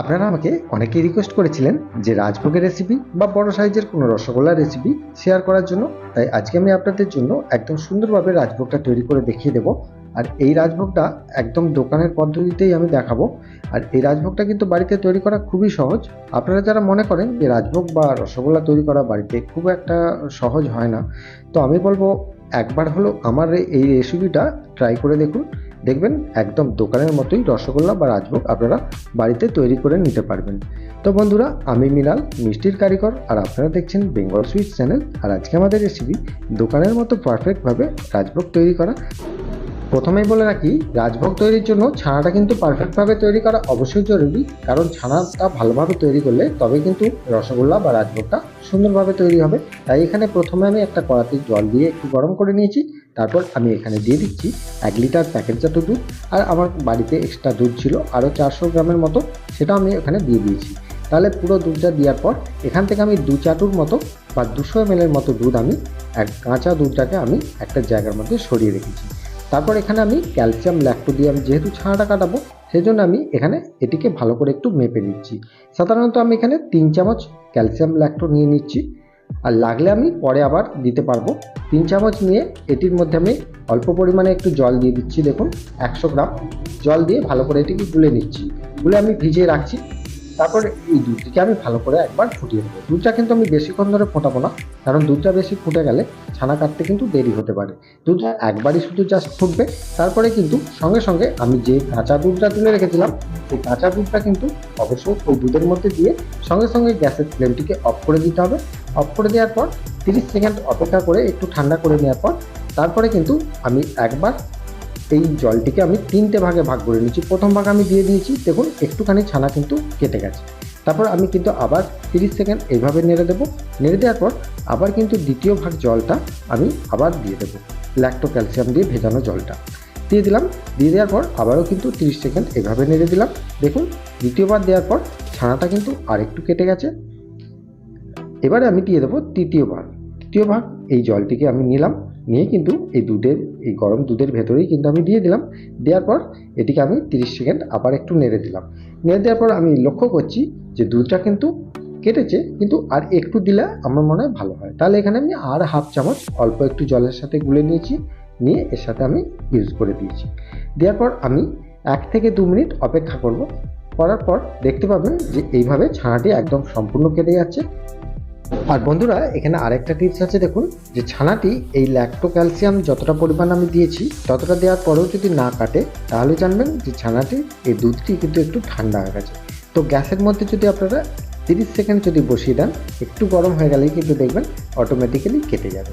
আপনারা আমাকে অনেকেই রিকোয়েস্ট করেছিলেন যে রাজভোগের রেসিপি বা বড় সাইজের কোনো রসগোল্লার রেসিপি শেয়ার করার জন্য। তাই আজকে আমি আপনাদের জন্য একদম সুন্দরভাবে রাজভোগটা তৈরি করে দেখিয়ে দেবো। আর এই রাজভোগটা একদম দোকানের পদ্ধতিতেই আমি দেখাবো। আর এই রাজভোগটা কিন্তু বাড়িতে তৈরি করা খুবই সহজ। আপনারা যারা মনে করেন যে রাজভোগ বা রসগোল্লা তৈরি করা বাড়িতে খুব একটা সহজ হয় না, তো আমি বলব একবার হলো আমার এই রেসিপিটা ট্রাই করে দেখুন। দেখবেন একদম দোকানের মতোই রসগোল্লা বা রাজভোগ আপনারা বাড়িতে তৈরি করে নিতে পারবেন। তো বন্ধুরা, আমি মিনাল মিষ্টির কারিগর, আর আপনারা দেখছেন বেঙ্গল সুইট চ্যানেল। আর আজকে আমাদের রেসিপি দোকানের মতো পারফেক্টভাবে রাজভোগ তৈরি করা। প্রথমেই বলে রাখি, রাজভোগ তৈরির জন্য ছানাটা কিন্তু পারফেক্টভাবে তৈরি করা অবশ্যই জরুরি। কারণ ছানাটা ভালোভাবে তৈরি করলে তবে কিন্তু রসগোল্লা বা রাজভোগটা সুন্দরভাবে তৈরি হবে। তাই এখানে প্রথমে আমি একটা কড়াতে জল দিয়ে একটু গরম করে নিয়েছি। তারপর আমি এখানে দিয়ে দিচ্ছি এক লিটার প্যাকেটজাত দুধ আর আমার বাড়িতে এক্সট্রা দুধ ছিল আরও চারশো গ্রামের মতো, সেটা আমি এখানে দিয়ে দিয়েছি। তাহলে পুরো দুধটা দেওয়ার পর এখান থেকে আমি দু চাটুর মতো বা দুশো এমএলের মতো দুধ আমি, এক কাঁচা দুধটাকে আমি একটা জায়গার মধ্যে সরিয়ে রেখেছি। তারপর এখানে আমি ক্যালসিয়াম ল্যাক্টো দিয়ে আমি যেহেতু ছানাটা কাটাবো সেই জন্য আমি এখানে এটিকে ভালো করে একটু মেপে নিচ্ছি। সাধারণত আমি এখানে তিন চামচ ক্যালসিয়াম, ল্যাক্টো নিয়ে নিচ্ছি। আর লাগলে আমি পরে আবার দিতে পারব। তিন চামচ নিয়ে এটির মধ্যে আমি অল্প পরিমাণে একটু জল দিয়ে দিচ্ছি, দেখুন, একশো গ্রাম। জল দিয়ে ভালো করে এটিকে গুলে নিচ্ছি। গুলে আমি ভিজিয়ে রাখছি। তারপর এই দুধটিকে আমি ভালো করে একবার ফুটিয়ে নেব। দুধটা কিন্তু আমি বেশিক্ষণ ধরে ফোটাবো না, কারণ দুধটা বেশি ফুটে গেলে ছানা কাটতে কিন্তু দেরি হতে পারে। দুধটা একবারই শুধু জাস্ট ফুটবে। তারপরে কিন্তু সঙ্গে সঙ্গে আমি যে কাঁচা দুধটা তুলে রেখেছিলাম, সেই কাঁচা দুধটা কিন্তু অবশ্যই ওই দুধের মধ্যে দিয়ে সঙ্গে সঙ্গে গ্যাসের ফ্লেমটিকে অফ করে দিতে হবে। অফ করে দেওয়ার পর তিরিশ সেকেন্ড অপেক্ষা করে একটু ঠান্ডা করে নেওয়ার পর তারপরে কিন্তু আমি একবার এই জলটিকে আমি তিনটে ভাগে ভাগ করে নিচ্ছি প্রথম ভাগ আমি দিয়ে দিয়েছি, দেখুন একটুখানি ছানা কিন্তু কেটে গেছে। তারপর আমি কিন্তু আবার তিরিশ সেকেন্ড এইভাবে নেড়ে দেবো। নেড়ে দেওয়ার পর আবার কিন্তু দ্বিতীয় ভাগ জলটা আমি আবার দিয়ে দেবো ল্যাক্টো ক্যালসিয়াম দিয়ে ভেজানো জলটা। দিয়ে দিলাম, দিয়ে দেওয়ার পর আবারও কিন্তু তিরিশ সেকেন্ড এভাবে নেড়ে দিলাম। দেখুন, দ্বিতীয়বার দেওয়ার পর ছানাটা কিন্তু আরেকটু কেটে গেছে। এবারে আমি দিয়ে দেবো তৃতীয় ভাগ। তৃতীয় ভাগ, এই জলটিকে আমি নিলাম, নিয়ে কিন্তু এই দুধের, এই গরম দুধের ভেতরেই কিন্তু আমি দিয়ে দিলাম। দেওয়ার পর এটিকে আমি তিরিশ সেকেন্ড আবার একটু নেড়ে দিলাম। নেড়ে দেওয়ার পর আমি লক্ষ্য করছি যে দুধটা কিন্তু কেটেছে, কিন্তু আর একটু দিলে আমার মনে হয় ভালো হয়। তাহলে এখানে আমি আর হাফ চামচ অল্প একটু জলের সাথে গুলে নিয়েছি, নিয়ে এর সাথে আমি ইউজ করে দিয়েছি। দেওয়ার পর আমি এক থেকে দু মিনিট অপেক্ষা করব। করার পর দেখতে পাবেন যে এইভাবে ছানাটি একদম সম্পূর্ণ কেটে যাচ্ছে। আর বন্ধুরা, এখানে আরেকটা টিপস আছে দেখুন, যে ছানাটি এই ল্যাক্টো ক্যালসিয়াম যতটা পরিমাণ আমি দিয়েছি, ততটা দেওয়ার পরেও যদি না কাটে, তাহলে জানবেন যে ছানাটি এই দুধটি কিন্তু একটু ঠান্ডা হয়ে গেছে। তো গ্যাসের মধ্যে যদি আপনারা তিরিশ সেকেন্ড যদি বসিয়ে দেন, একটু গরম হয়ে গেলেই কিন্তু দেখবেন অটোমেটিক্যালি কেটে যাবে।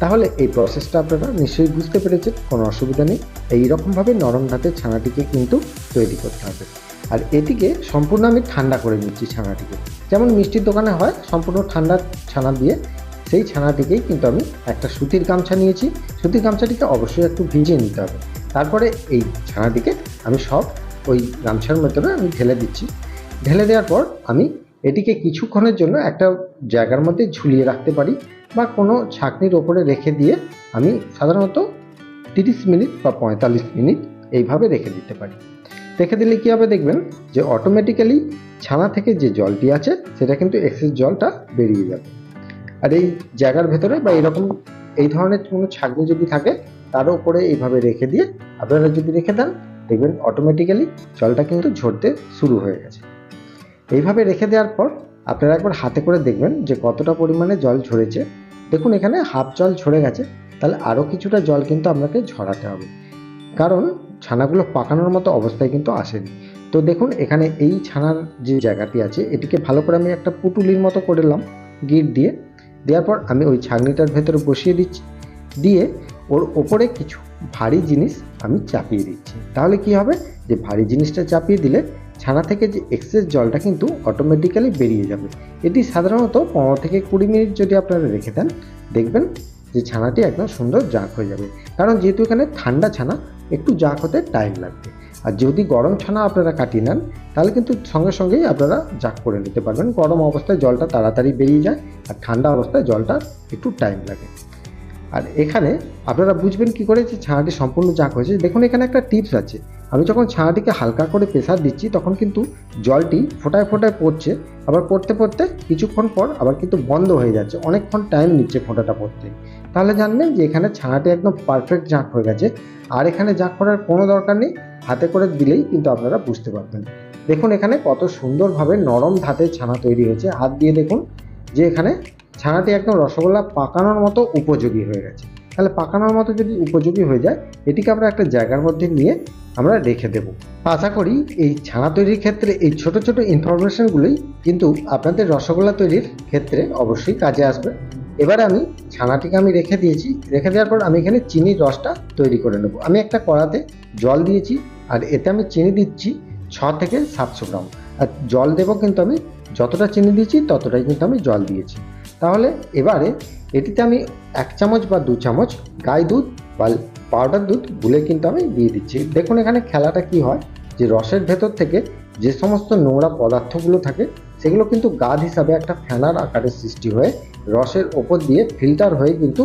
তাহলে এই প্রসেসটা আপনারা নিশ্চয়ই বুঝতে পেরেছেন, কোনো অসুবিধা নেই। এই রকমভাবে নরম ধাতের ছানাটিকে কিন্তু তৈরি করতে হবে। আর এটিকে সম্পূর্ণ আমি ঠান্ডা করে নিচ্ছি ছানাটিকে। যেমন মিষ্টির দোকানে হয়, সম্পূর্ণ ঠান্ডা ছানা দিয়ে সেই ছানাটিকেই কিন্তু আমি একটা সুতির গামছা নিয়েছি। সুতির গামছাটিকে অবশ্যই একটু ভিজিয়ে নিতে হবে। তারপরে এই ছানাটিকে আমি সব ওই গামছার ভেতরে আমি ঢেলে দিচ্ছি। ঢেলে দেওয়ার পর আমি এটিকে কিছুক্ষণের জন্য একটা জায়গার মধ্যে ঝুলিয়ে রাখতে পারি বা কোনো ছাকনির ওপরে রেখে দিয়ে আমি সাধারণত তিরিশ মিনিট বা পঁয়তাল্লিশ মিনিট এইভাবে রেখে দিতে পারি। রেখে দিলে কী হবে দেখবেন যে অটোমেটিক্যালি ছানা থেকে যে জলটি আছে, সেটা কিন্তু এক্সেস জলটা বেরিয়ে যাবে। আর এই জায়গার ভেতরে বা এরকম এই ধরনের কোনো ছাগনি যদি থাকে তার উপরে এইভাবে রেখে দিয়ে আপনারা যদি রেখে দেন, দেখবেন অটোমেটিক্যালি জলটা কিন্তু ঝরতে শুরু হয়ে গেছে। এইভাবে রেখে দেওয়ার পর আপনারা একবার হাতে করে দেখবেন যে কতটা পরিমাণে জল ঝরেছে। দেখুন এখানে হাফ জল ঝরে গেছে, তাহলে আরও কিছুটা জল কিন্তু আপনাকে ঝরাতে হবে। কারণ ছানাগুলো পাকানোর মতো অবস্থায় কিন্তু আসেনি। তো দেখুন, এখানে এই ছানার যে জায়গাটি আছে, এটিকে ভালো করে আমি একটা পুটুলির মতো করে করলাম গিট দিয়ে। দেওয়ার পর আমি ওই ছাগনিটার ভেতরে বসিয়ে দিচ্ছি। দিয়ে ওর ওপরে কিছু ভারী জিনিস আমি চাপিয়ে দিচ্ছি। তাহলে কি হবে? যে ভারী জিনিসটা চাপিয়ে দিলে ছানা থেকে যে এক্সেস জলটা কিন্তু অটোমেটিক্যালি বেরিয়ে যাবে। এটি সাধারণত পনেরো থেকে কুড়ি মিনিট যদি আপনারা রেখে দেন, দেখবেন যে ছানাটি একদম সুন্দর জাক হয়ে যাবে। কারণ যেহেতু এখানে ঠান্ডা ছানা একটু জাক হতে টাইম লাগবে। আর যদি গরম ছানা আপনারা কাটিয়ে নেন, তাহলে কিন্তু সঙ্গে সঙ্গেই আপনারা জাক করে নিতে পারবেন। গরম অবস্থায় জলটা তাড়াতাড়ি বেরিয়ে যায় আর ঠান্ডা অবস্থায় জলটা একটু টাইম লাগে। আর এখানে আপনারা বুঝবেন কি করে যে ছানাটি সম্পূর্ণ জাক হয়েছে। দেখুন, এখানে একটা টিপস আছে। আমি যখন ছানাটিকে হালকা করে প্রেসার দিচ্ছি, তখন কিন্তু জলটি ফোটায় ফোটায় পড়ছে। আবার পড়তে পড়তে কিছুক্ষণ পর আবার কিন্তু বন্ধ হয়ে যাচ্ছে। অনেকক্ষণ টাইম নিচ্ছে ফোঁটাটা পড়তে। তাহলে জানবেন যে এখানে ছানাটি একদম পারফেক্ট জাঁক হয়ে গেছে। আর এখানে জাঁক করার কোনো দরকার নেই, হাতে করে দিলেই কিন্তু আপনারা বুঝতে পারবেন। দেখুন এখানে কত সুন্দরভাবে নরম ধাতের ছানা তৈরি হয়েছে। হাত দিয়ে দেখুন যে এখানে ছানাটি একদম রসগোল্লা পাকানোর মতো উপযোগী হয়ে গেছে। তাহলে পাকানোর মতো যদি উপযোগী হয়ে যায়, এটিকে আমরা একটা জায়গার মধ্যে নিয়ে আমরা রেখে দেব। আশা করি এই ছানা তৈরির ক্ষেত্রে এই ছোট ছোট ইনফরমেশনগুলোই কিন্তু আপনাদের রসগোল্লা তৈরির ক্ষেত্রে অবশ্যই কাজে আসবে। এবারে আমি ছানাটিকে আমি রেখে দিয়েছি। রেখে দেওয়ার পর আমি এখানে চিনির রসটা তৈরি করে নেব। আমি একটা কড়াতে জল দিয়েছি আর এতে আমি চিনি দিচ্ছি ছ থেকে সাতশো গ্রাম। আর জল দেবো কিন্তু আমি যতটা চিনি দিয়েছি ততটাই কিন্তু আমি জল দিয়েছি। তাহলে এবারে এটিতে আমি এক চামচ বা দু চামচ গাই দুধ বা পাউডার দুধ গুলে কিন্তু আমি দিয়ে দিচ্ছি। দেখুন এখানে খেলাটা কি হয়? যে রসের ভেতর থেকে যে সমস্ত নোংরা পদার্থগুলো থাকে সেগুলো কিন্তু গাদ হিসাবে একটা ফেনার আকারের সৃষ্টি হয়ে রসের ওপর দিয়ে ফিল্টার হয়ে কিন্তু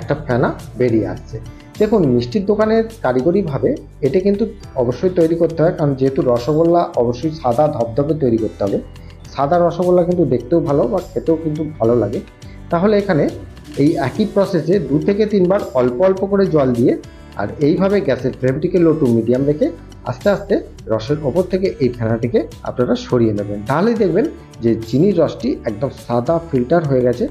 একটা ফেনা বেরিয়ে আসছে। দেখুন, মিষ্টির দোকানের কারিগরিভাবে এটা কিন্তু অবশ্যই তৈরি করতে হয়, কারণ যেহেতু রসগোল্লা অবশ্যই সাদা ধবধবে তৈরি করতে হবে। সাদা রসগোল্লা কিন্তু দেখতেও ভালো বা খেতেও কিন্তু ভালো লাগে। তাহলে এখানে এই একই প্রসেসে দু থেকে তিনবার অল্প অল্প করে জল দিয়ে আর এইভাবে গ্যাসের ফ্লেমটিকে লো টু মিডিয়াম রেখে আস্তে আস্তে রসের ওপর থেকে এই ফেনাটিকে আপনারা সরিয়ে নেবেন। তাহলেই দেখবেন যে চিনির রসটি একদম সাদা ফিল্টার হয়ে গেছে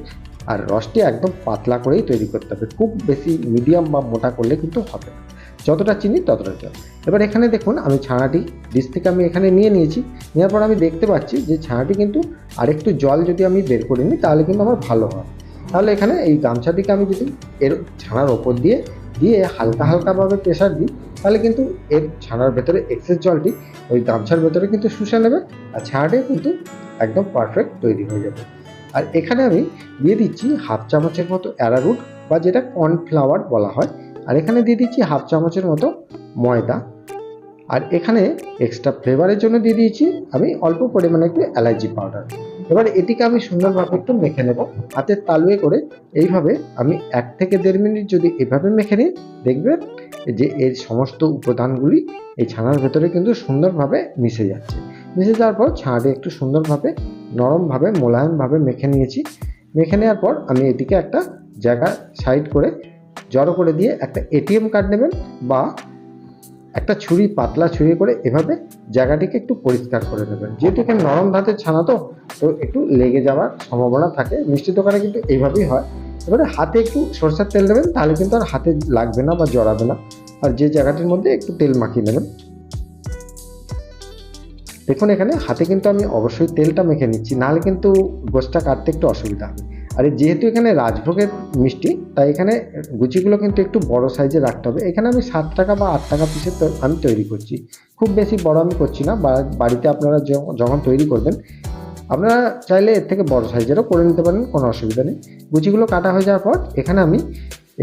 আর রসটি একদম পাতলা করেই তৈরি করতে হবে। খুব বেশি মিডিয়াম বা মোটা করলে কিন্তু হবে না। যতটা চিনি ততটা জল। এবার এখানে দেখুন, আমি ছানাটি ডিশ থেকে আমি এখানে নিয়ে নিয়েছি। নেওয়ার পর আমি দেখতে পাচ্ছি যে ছানাটি কিন্তু আরেকটু জল যদি আমি বের করে নিই, তাহলে কিন্তু আমার ভালো হয়। তাহলে এখানে এই গামছাটিকে আমি যদি এর ছানার ওপর দিয়ে দিয়ে হালকা হালকাভাবে প্রেশার দিই, তাহলে কিন্তু এর ছানার ভেতরে এক্সেস জলটি ওই গামছার ভেতরে কিন্তু শুষে নেবে আর ছানাটিও কিন্তু একদম পারফেক্ট তৈরি হয়ে যাবে। আর এখানে আমি দিয়ে দিচ্ছি হাফ চামচের মতো অ্যারারুট বা যেটা কর্নফ্লাওয়ার বলা হয়। আর এখানে দিয়ে দিচ্ছি হাফ চামচের মতো ময়দা। আর এখানে এক্সট্রা ফ্লেভারের জন্য দিয়ে দিয়েছি আমি অল্প পরিমাণে একটু এলাইচি পাউডার এবার এটিকে আমি সুন্দরভাবে একটু মেখে নেব। হাতের তালুয়ে করে এইভাবে আমি এক থেকে দেড় মিনিট যদি এভাবে মেখে নিই দেখবেন যে এর সমস্ত উপাদানগুলি এই ছানার ভেতরে কিন্তু সুন্দরভাবে মিশে যাচ্ছে। মিশে যাওয়ার পর ছানাটি একটু সুন্দরভাবে, নরমভাবে, মোলায়েমভাবে মেখে নিয়েছি। মেখে নেওয়ার পর আমি এটিকে একটা জায়গা সাইড করে জড়ো করে দিয়ে একটা এটিএম কার্ড নেবেন বা একটা ছুরি পাতলা ছুরি করে এভাবে জায়গাটিকে একটু পরিষ্কার করে নেবেন। এখানে নরম ধাতের ছানা তো তো একটু লেগে যাওয়ার সম্ভাবনা থাকে। মিষ্টি দোকানে কিন্তু এইভাবেই হয়। এবারে হাতে একটু সরষের তেল দেবেন, তাহলে কিন্তু আর হাতে লাগবে না বা জড়াবে না। আর যে জায়গাটির মধ্যে একটু তেল মাখিয়ে নেবেন। দেখুন এখানে হাতে কিন্তু আমি অবশ্যই তেলটা মেখে নিচ্ছি, নাহলে কিন্তু গোছটা কাটতে একটু অসুবিধা হবে। আর যেহেতু এখানে রাজভোগের মিষ্টি, তাই এখানে গুচিগুলো কিন্তু একটু বড় সাইজে রাখতে হবে। এখানে আমি সাত টাকা বা আট টাকা পিসের আমি তৈরি করছি। খুব বেশি বড় আমি করছি না বাড়িতে আপনারা যখন তৈরি করবেন, আপনারা চাইলে এর থেকে বড় সাইজেরও করে নিতে পারেন, কোনো অসুবিধা নেই। গুচিগুলো কাটা হয়ে যাওয়ার পর, এখানে আমি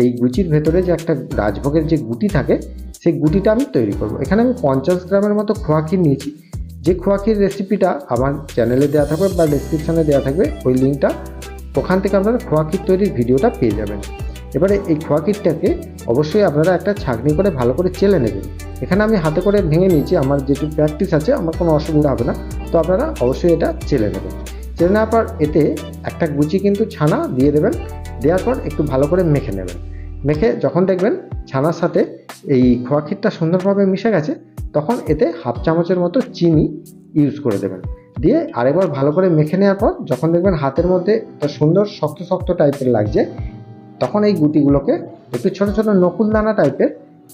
এই গুচির ভেতরে যে একটা রাজভোগের যে গুটি থাকে, সেই গুটিটা আমি তৈরি করব। এখানে আমি পঞ্চাশ গ্রামের মতো খোয়া ক্ষীর নিয়েছি। যে খোয়া ক্ষীর রেসিপিটা আমার চ্যানেলে দেওয়া থাকবে বা ডিসক্রিপশানে দেওয়া থাকবে, ওই লিঙ্কটা ওখান থেকে আপনারা খোয়া ক্ষীর তৈরির ভিডিওটা পেয়ে যাবেন। এবারে এই খোয়া ক্ষীরটাকে অবশ্যই আপনারা একটা ছাঁকনি করে ভালো করে চেলে নেবেন। এখানে আমি হাতে করে ভেঙে নিয়েছি, আমার যেটুকু প্র্যাকটিস আছে, আমার কোনো অসুবিধা হবে না। তো আপনারা অবশ্যই এটা চেলে নেবেন। চেলে নেওয়ার পর এতে একটা গুচি কিন্তু ছানা দিয়ে দেবেন, দেওয়ার পর একটু ভালো করে মেখে নেবেন। মেখে যখন দেখবেন ছানার সাথে এই খোয়া ক্ষীরটা সুন্দরভাবে মিশে গেছে, তখন এতে হাফ চামচের মতো চিনি ইউজ করে দেবেন। দিয়ে আরেকবার ভালো করে মেখে নেওয়ার পর যখন দেখবেন হাতের মধ্যে একটা সুন্দর শক্ত শক্ত টাইপের লাগছে তখন এই গুটিগুলোকে একটু ছোট ছোট নকুল দানা টাইপের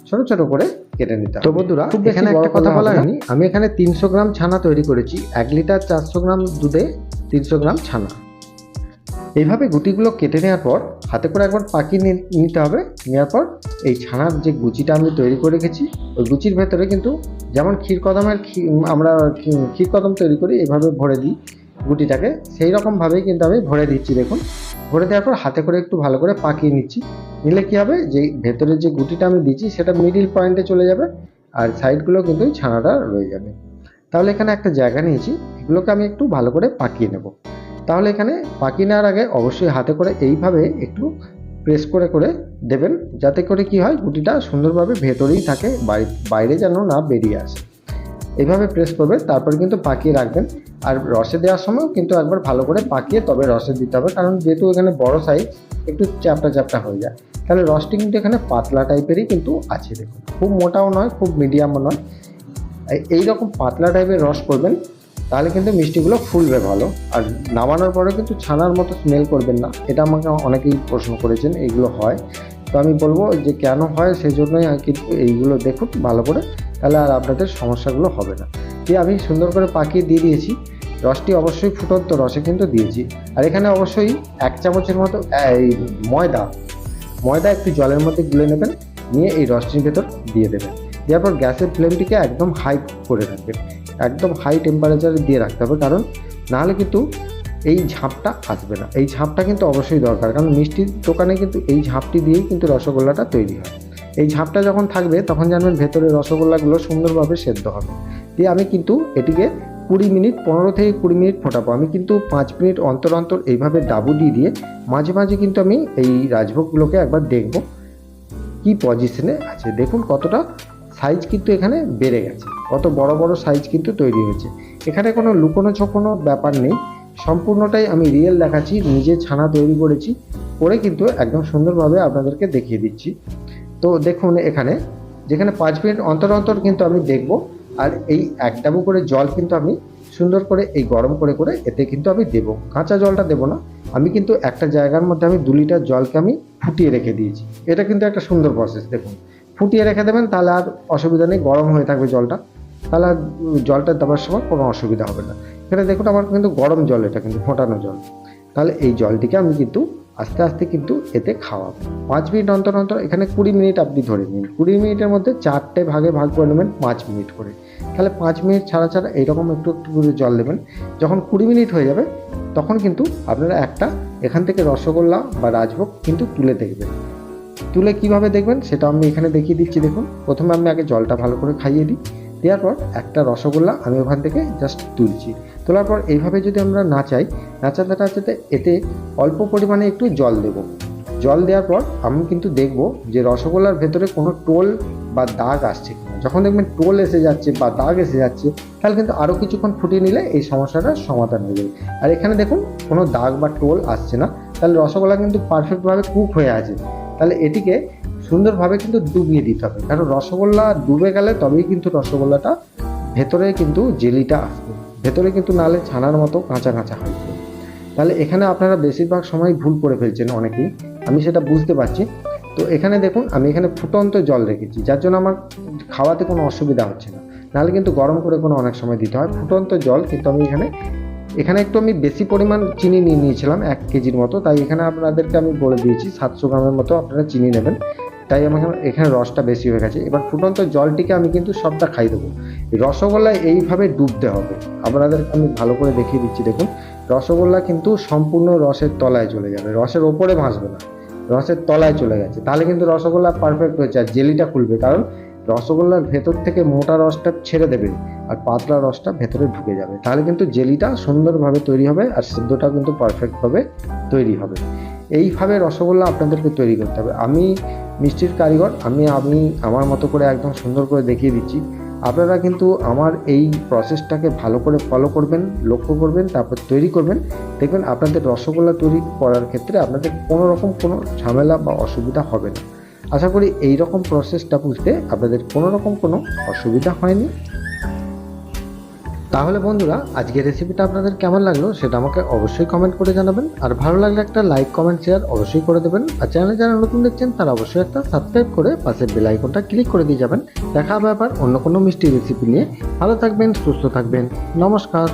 ছোট ছোট করে কেটে নিতে হবে। তো বন্ধুরা এখানে একটা কথা বলা হয়নি আমি এখানে তিনশো গ্রাম ছানা তৈরি করেছি। এক লিটার চারশো গ্রাম দুধে তিনশো গ্রাম ছানা। এইভাবে গুটিগুলো কেটে নেওয়ার পর হাতে করে একবার পাকিয়ে নিতে হবে। নেওয়ার পর এই ছানার যে গুচিটা আমি তৈরি করে রেখেছি, ওই গুচির ভেতরে কিন্তু যেমন ক্ষীর কদমের আমরা ক্ষী- ক্ষীর কদম তৈরি করি এভাবে ভরে দিই গুটিটাকে। সেই রকমভাবেই কিন্তু আমি ভরে দিচ্ছি, দেখুন। ভরে দেওয়ার পর হাতে করে একটু ভালো করে পাকিয়ে নিচ্ছি। নিলে কী হবে, যে ভেতরে যে গুটিটা আমি দিচ্ছি, সেটা মিডিল পয়েন্টে চলে যাবে আর সাইডগুলো কিন্তু ছানাটা রয়ে যাবে। তাহলে এখানে একটা জায়গা নিয়েছি, এগুলোকে আমি একটু ভালো করে পাকিয়ে নেব। তাহলে এখানে পাকিয়ে নেওয়ার আগে অবশ্যই হাতে করে এইভাবে একটু প্রেস করে করে দেবেন। যাতে করে কি হয়, গুটিটা সুন্দরভাবে ভেতরেই থাকে, বাই- বাইরে যেন না বেরিয়ে আসে। এইভাবে প্রেস করবে তারপর কিন্তু পাকিয়ে রাখবেন। আর রসে দেওয়ার সময়ও কিন্তু একবার ভালো করে পাকিয়ে তবে রসে দিতে হবে। কারণ যেহেতু এখানে বড় সাইজ একটু চ্যাপটা চ্যাপটা হয়ে যায়। তাহলে রসটি কিন্তু এখানে পাতলা টাইপেরই কিন্তু আছে, দেখুন। খুব মোটাও নয়, খুব মিডিয়ামও নয়। এই- এইরকম পাতলা টাইপের রস করবেন তাহলে কিন্তু মিষ্টিগুলো ফুলবে ভালো। আর নামানোর পরে কিন্তু ছানার মতো স্মেল করবেন না। এটা আমাকে অনেকেই প্রশ্ন করেছেন এইগুলো হয়? তো আমি বলব যে কেন হয় সেই জন্যই কি এইগুলো দেখুন ভালো করে, তাহলে আর আপনাদের সমস্যাগুলো হবে না। দিয়ে আমি সুন্দর করে পাকিয়ে দিয়ে দিয়েছি। রসটি অবশ্যই ফুটন্ত রসে কিন্তু দিয়েছি। আর এখানে অবশ্যই এক চামচের মতো, এই ময়দা। ময়দা একটু জলের মধ্যে গুলে নেবেন, নিয়ে এই রসটির ভেতর দিয়ে দেবেন। দেওয়ার পর গ্যাসের ফ্লেমটিকে একদম হাই করে রাখবেন একদম হাই টেম্পারেচারে দিয়ে রাখতে হবে, কারণ নাহলে কিন্তু এই ঝাঁপটা আসবে না। এই ঝাঁপটা কিন্তু অবশ্যই দরকার, কারণ মিষ্টির দোকানে কিন্তু এই ঝাঁপটি দিয়েই কিন্তু রসগোল্লাটা তৈরি হয়। এই ঝাঁপটা যখন থাকবে, তখন জানবেন ভেতরে রসগোল্লাগুলো সুন্দরভাবে সেদ্ধ হবে। দিয়ে আমি কিন্তু এটিকে কুড়ি মিনিট, পনেরো থেকে কুড়ি মিনিট ফোটাবো। আমি কিন্তু পাঁচ মিনিট অন্তর অন্তর এইভাবে ডাবু দিয়ে দিয়ে মাঝে মাঝে কিন্তু আমি এই রাজভোগগুলোকে একবার দেখব, কি পজিশনে আছে। দেখুন কতটা সাইজ কিন্তু এখানে বেড়ে গেছে। কত বড় বড় সাইজ কিন্তু তৈরি হয়েছে। এখানে কোনো লুকোনো ছোকোনো ব্যাপার নেই। সম্পূর্ণটাই আমি রিয়েল দেখাচ্ছি, নিজে ছানা তৈরি করেছি, করে কিন্তু একদম সুন্দরভাবে আপনাদেরকে দেখিয়ে দিচ্ছি। তো দেখুন এখানে, যেখানে পাঁচ মিনিট অন্তর অন্তর কিন্তু আমি দেখব, আর এই এক ডাবু করে জল কিন্তু আমি সুন্দর করে এই গরম করে করে এতে কিন্তু আমি দেব। কাঁচা জলটা দেবো না। আমি কিন্তু একটা জায়গার মধ্যে আমি দু লিটার জলকে আমি ফুটিয়ে রেখে দিয়েছি। এটা কিন্তু একটা সুন্দর প্রসেস দেখুন। ফুটিয়ে রেখে দেবেন, তাহলে আর অসুবিধা নেই, গরম হয়ে থাকবে জলটা। তাহলে আর জলটা দেওয়ার সময় কোনো অসুবিধা হবে না। এখানে দেখুন আমার কিন্তু গরম জল, এটা কিন্তু ফোটানো জল। তাহলে এই জলটিকে আমি কিন্তু আস্তে আস্তে কিন্তু এতে খাওয়াবো। পাঁচ মিনিট অন্তর অন্তর, এখানে কুড়ি মিনিট আপনি ধরে নিন। কুড়ি মিনিটের মধ্যে চারটে ভাগে ভাগ করে নেবেন পাঁচ মিনিট করে। তাহলে পাঁচ মিনিট ছাড়া ছাড়া এইরকম একটু একটু করে জল দেবেন। যখন কুড়ি মিনিট হয়ে যাবে, তখন কিন্তু আপনারা একটা এখান থেকে রসগোল্লা বা রাজভোগ কিন্তু তুলে দেখবেন। তুলে কীভাবে দেখবেন, সেটা আমি এখানে দেখিয়ে দিচ্ছি, দেখুন। প্রথমে আমি আগে জলটা ভালো করে খাইয়ে দিই। দেওয়ার পর একটা রসগোল্লা আমি ওখান থেকে জাস্ট তুলছি। তোলার পর এইভাবে যদি আমরা না নাচাই, নাচাতে নাচাতে এতে অল্প পরিমাণে একটু জল দেব। জল দেওয়ার পর আমি কিন্তু দেখব যে রসগোল্লার ভেতরে কোনো টোল বা দাগ আসছে কিনা। যখন দেখবেন টোল এসে যাচ্ছে বা দাগ এসে যাচ্ছে, তাহলে কিন্তু আরও কিছুক্ষণ ফুটিয়ে নিলে এই সমস্যাটার সমাধান হয়ে যাবে। আর এখানে দেখুন কোনো দাগ বা টোল আসছে না। তাহলে রসগোল্লা কিন্তু পারফেক্টভাবে কুক হয়ে আছে। তাহলে এটিকে সুন্দরভাবে কিন্তু ডুবিয়ে দিতে হবে। কারণ রসগোল্লা ডুবে গেলে তবেই কিন্তু রসগোল্লাটা ভেতরে কিন্তু জেলিটা আসবে। ভেতরে কিন্তু নালে ছানার মতো কাঁচা কাঁচা হয়। তাহলে এখানে আপনারা বেশিরভাগ সময় ভুল করে ফেলছেন অনেকেই। আমি সেটা বুঝতে পারছি। তো এখানে দেখুন, আমি এখানে ফুটন্ত জল রেখেছি, যার জন্য আমার খাওয়াতে কোনো অসুবিধা হচ্ছে না। নাহলে কিন্তু গরম করে কোনো অনেক সময় দিতে হয়। ফুটন্ত জল কিন্তু আমি এখানে এখানে একটু আমি বেশি পরিমাণ চিনি নিয়ে নিয়েছিলাম, এক কেজির মতো। তাই এখানে আপনাদেরকে আমি বলে দিয়েছি, সাতশো গ্রামের মতো আপনারা চিনি নেবেন। তাই আমাকে এখানে রসটা বেশি হয়ে গেছে। এবার ফুটন্ত জলটিকে আমি কিন্তু সবটা খাই দেবো। রসগোল্লা এইভাবে ডুবতে হবে। আপনাদেরকে আমি ভালো করে দেখিয়ে দিচ্ছি, দেখুন। রসগোল্লা কিন্তু সম্পূর্ণ রসের তলায় চলে যাবে। রসের ওপরে ভাসবে না। রসের তলায় চলে গেছে। তাহলে কিন্তু রসগোল্লা পারফেক্ট হয়েছে। আর জেলিটা খুলবে। কারণ রসগোল্লার ভেতর থেকে মোটা রসটা ছেড়ে দেবে আর পাতলা রসটা ভেতরে ঢুকে যাবে। তাহলে কিন্তু জেলিটা সুন্দরভাবে তৈরি হবে আর সিদ্ধটা কিন্তু পারফেক্টভাবে তৈরি হবে। এইভাবে রসগোল্লা আপনাদেরকে তৈরি করতে হবে। আমি মিষ্টির কারিগর, আমি আমি আমার মতো করে একদম সুন্দর করে দেখিয়ে দিচ্ছি। আপনারা কিন্তু আমার এই প্রসেসটাকে ভালো করে ফলো করবেন, লক্ষ্য করবেন, তারপর তৈরি করবেন। দেখবেন আপনাদের রসগোল্লা তৈরি করার ক্ষেত্রে আপনাদের কোনো রকম কোনো ঝামেলা বা অসুবিধা হবে না। আশা করি এই রকম প্রসেসটা বুঝতে আপনাদের কোনো রকম কোনো অসুবিধা হয়নি। তাহলে বন্ধুরা, আজকের রেসিপিটা আপনাদের কেমন লাগল সেটা আমাকে অবশ্যই কমেন্ট করে জানাবেন। আর ভালো লাগলে একটা লাইক কমেন্ট শেয়ার অবশ্যই করে দেবেন। আর চ্যানেলে যারা নতুন দেখছেন, তারা অবশ্যই একটা সাবস্ক্রাইব করে পাশের বেল আইকনটা ক্লিক করে দিয়ে যাবেন। দেখা হবে আবার অন্য কোনো মিষ্টি রেসিপি নিয়ে। ভালো থাকবেন, সুস্থ থাকবেন। নমস্কার।